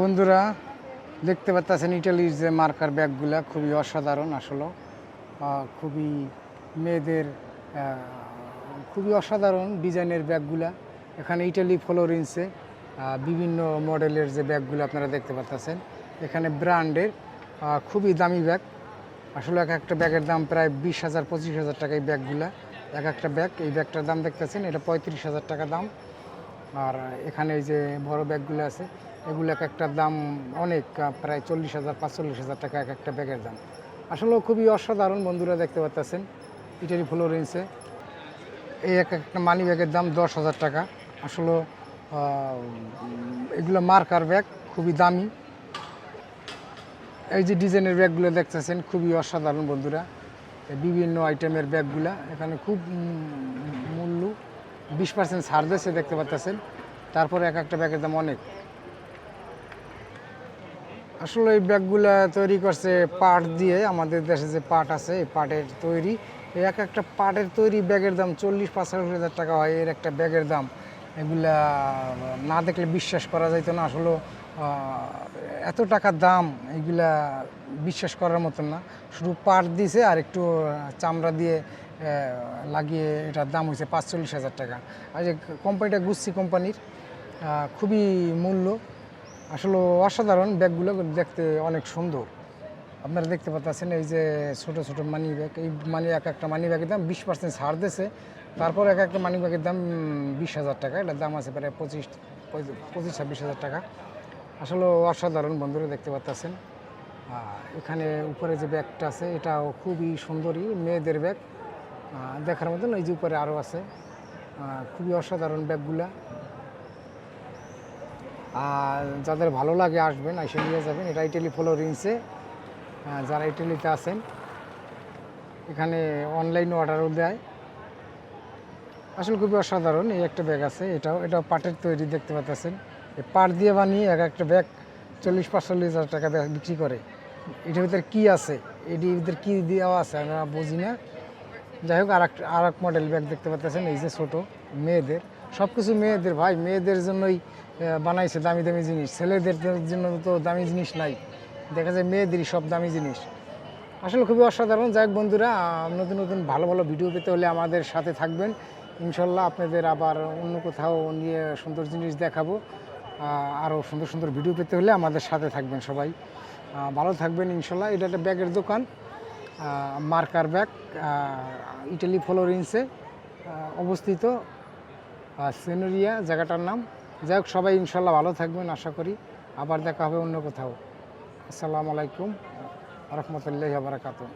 বন্ধুরা, দেখতে পাচ্ছেন ইটালির যে মার্কার ব্যাগগুলা, খুবই অসাধারণ আসলে। খুবই মেয়েদের খুবই অসাধারণ ডিজাইনের ব্যাগগুলা। এখানে ইটালি ফ্লোরেন্সে বিভিন্ন মডেলের যে ব্যাগগুলো আপনারা দেখতে পাচ্ছেন এখানে ব্র্যান্ডের খুবই দামি ব্যাগ। আসলে এক একটা ব্যাগের দাম প্রায় বিশ হাজার, পঁচিশ হাজার টাকা এই ব্যাগগুলা। এক একটা ব্যাগ, এই ব্যাগটার দাম দেখতেছেন, এটা পঁয়ত্রিশ হাজার টাকা দাম। আর এখানে এই যে বড় ব্যাগগুলো আছে এগুলো এক একটা দাম অনেক প্রায় চল্লিশ হাজার, পাঁচচল্লিশ হাজার টাকা এক একটা ব্যাগের দাম। আসলে খুবই অসাধারণ বন্ধুরা দেখতে পাচ্ছেন ইটারি ফ্লোরেন্সে। এই এক একটা মানি ব্যাগের দাম দশ হাজার টাকা। আসলে এগুলো মার্কার ব্যাগ, খুবই দামি। এই যে ডিজাইনের ব্যাগগুলো দেখতেছেন, খুবই অসাধারণ বন্ধুরা। বিভিন্ন আইটেমের ব্যাগগুলা, এখানে খুব মূল্য বিশ পার্সেন্ট ছাড় দিয়েছে, দেখতে পাচ্ছেন তারপরে এক একটা ব্যাগের দাম অনেক। আসলে এই ব্যাগগুলা তৈরি করছে পাট দিয়ে, আমাদের দেশে যে পাট আছে, এই পাটের তৈরি। এই এক একটা পাটের তৈরি ব্যাগের দাম চল্লিশ পঁচাশি হাজার টাকা হয়, এর একটা ব্যাগের দাম। এগুলা না দেখলে বিশ্বাস করা যাইতো না। আসলে এত টাকার দাম এগুলা বিশ্বাস করার মতন না। শুধু পাট দিছে আর একটু চামড়া দিয়ে লাগিয়ে এটার দাম হয়েছে পাঁচচল্লিশ হাজার টাকা। আর যে কোম্পানিটা গুচ্ছি কোম্পানির খুবই মূল্য। আসলে অসাধারণ ব্যাগগুলো দেখতে অনেক সুন্দর। আপনারা দেখতে পাচ্ছেন এই যে ছোট ছোট মানি ব্যাগ এই মানি এক একটা মানি ব্যাগের দাম বিশ পার্সেন্ট ছাড় দিয়েছে তারপর এক একটা মানি ব্যাগের দাম বিশ হাজার টাকা। এটার দাম আছে প্রায় পঁচিশ পঁচিশ, ছাব্বিশ হাজার টাকা। আসলে অসাধারণ বন্ধুরা দেখতে পাচ্ছেন এখানে উপরে যে ব্যাগটা আছে, এটাও খুবই সুন্দরী মেয়েদের ব্যাগ। দেখার মতন এই যে উপরে আরও আছে। খুবই অসাধারণ ব্যাগগুলা। আর যাদের ভালো লাগে আসবেন, এসে নিয়ে যাবেন। এটা ইটালি ফ্লোরিন্সে। যারা ইটালিতে আছেন, এখানে অনলাইন অর্ডারও দেয়। আসলে খুবই অসাধারণ এই একটা ব্যাগ আছে। এটাও এটাও পাটের তৈরি, দেখতে পাচ্ছেন এই পাট দিয়ে বানিয়ে এক একটা ব্যাগ চল্লিশ পাঁচচল্লিশ হাজার টাকা বিক্রি করে। এটার ভিতরে কী আছে? এটির ভিতরে কী দেওয়া আছে আমরা বুঝি না। যাই হোক আর এক আর এক মডেল ব্যাগ দেখতে পাচ্ছেন এই যে ছোটো, মেয়েদের। সব কিছু মেয়েদের, ভাই, মেয়েদের জন্যই বানাইছে দামি দামি জিনিস। ছেলেদের জন্য তো দামি জিনিস নাই। দেখা যায় মেয়েদেরই সব দামি জিনিস। আসলে খুবই অসাধারণ। যাই হোক বন্ধুরা নতুন নতুন ভালো ভালো ভিডিও পেতে হলে আমাদের সাথে থাকবেন। ইনশাল্লাহ আপনাদের আবার অন্য কোথাও নিয়ে সুন্দর জিনিস দেখাবো। আরও সুন্দর সুন্দর ভিডিও পেতে হলে আমাদের সাথে থাকবেন সবাই। ভালো থাকবেন ইনশাল্লাহ। এটা একটা ব্যাগের দোকান মার্কার ব্যাগ ইটালি ফ্লোরেন্সে অবস্থিত সেনোরিয়া জায়গাটার নাম। যাই হোক, সবাই ইনশাল্লাহ ভালো থাকবেন আশা করি। আবার দেখা হবে অন্য কোথাও। আসসালামু আলাইকুম। রহমতুল্লাহ বারাকাতুহ।